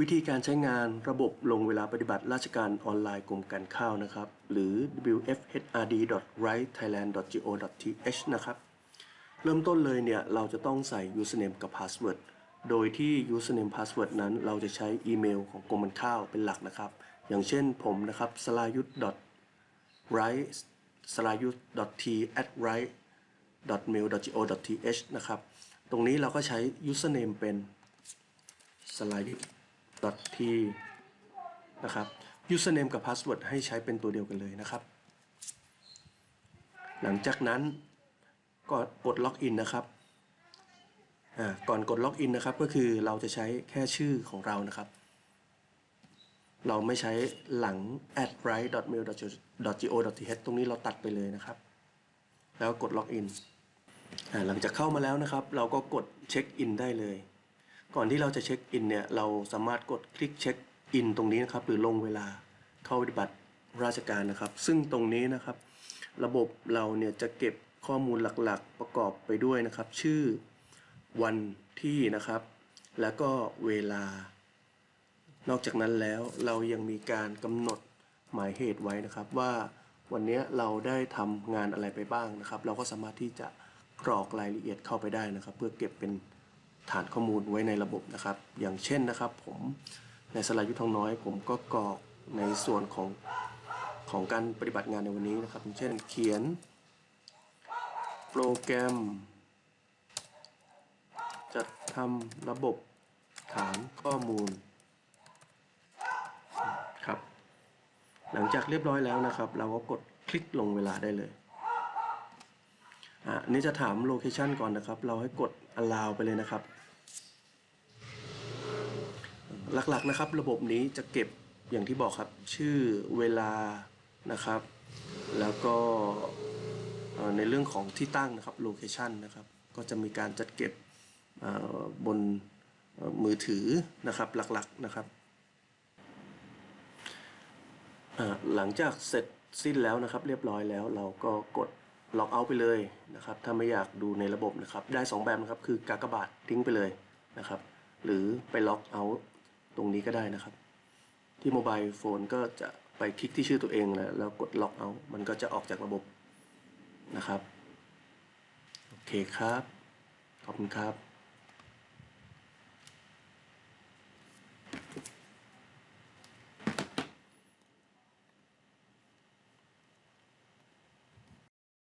วิธีการใช้งานระบบลงเวลาปฏิบัติราชการออนไลน์กรมการข้าวนะครับ หรือ wfhrd.rightthailand.go.th นะครับ เริ่มต้นเลยเนี่ย เราจะต้องใส่ username กับ password โดยที่ username password นั้นเราจะใช้อีเมลของกรมการข้าวเป็นหลักนะครับ อย่างเช่นผมนะครับ s l a y u t right s l a y u t t at right mail.go.th นะครับ ตรงนี้เราก็ใช้ username เป็น s l a y u t t นะครับ username กับ password ให้ใช้เป็นตัวเดียวกันเลยนะครับ หลังจากนั้นก็กดล็อกอินนะครับอ่าก่อนกดล็อกอินนะครับก็คือเราจะใช้แค่ชื่อของเรานะครับ เราไม่ใช้หลัง at right mail go th ตรงนี้เราตัดไปเลยนะครับ แล้วกดล็อกอินอ่าหลังจากเข้ามาแล้วนะครับ เราก็กดเช็คอินได้เลย ก่อนที่เราจะเช็คอินเนี่ย เราสามารถกดคลิกเช็คอินตรงนี้นะครับ หรือลงเวลาเข้าปฏิบัติราชการนะครับ ซึ่งตรงนี้นะครับ ระบบเราเนี่ยจะเก็บข้อมูลหลักๆประกอบไปด้วยนะครับ ชื่อวันที่นะครับ แล้วก็เวลา นอกจากนั้นแล้วเรายังมีการกำหนดหมายเหตุไว้นะครับ ว่าวันนี้เราได้ทำงานอะไรไปบ้างนะครับ เราก็สามารถที่จะกรอกรายละเอียดเข้าไปได้นะครับ เพื่อเก็บเป็น ฐานข้อมูลไว้ในระบบนะครับ อย่างเช่นนะครับ ผมในสลายยุทธทองน้อย ผมก็กรอกในส่วนของของการปฏิบัติงานในวันนี้นะครับ เช่นเขียน โปรแกรม จัดทำระบบฐานข้อมูลครับ หลังจากเรียบร้อยแล้วนะครับ เราก็กดคลิกลงเวลาได้เลย อะอันนี้จะถามโลเคชันก่อนนะครับ เราให้กด allow ไปเลยนะครับ หลักๆนะครับ ระบบนี้จะเก็บอย่างที่บอกครับ ชื่อเวลานะครับ แล้วก็ในเรื่องของที่ตั้งนะครับ location นะครับ ก็จะมีการจัดเก็บบนมือถือนะครับหลักๆนะครับ หลังจากเสร็จสิ้นแล้วนะครับ เรียบร้อยแล้วเราก็กด ล็อกเอาท์ไปเลยนะครับ ถ้าไม่อยากดูในระบบนะครับ ได้ 2 แบบนะครับ คือกากบาททิ้งไปเลยนะครับ หรือไปล็อกเอาท์ตรงนี้ก็ได้นะครับ ที่โมบายโฟนก็จะไปคลิกที่ชื่อตัวเองแล้วแล้วกดล็อกเอาท์มันก็จะออกจากระบบนะครับ โอเคครับ ขอบคุณครับ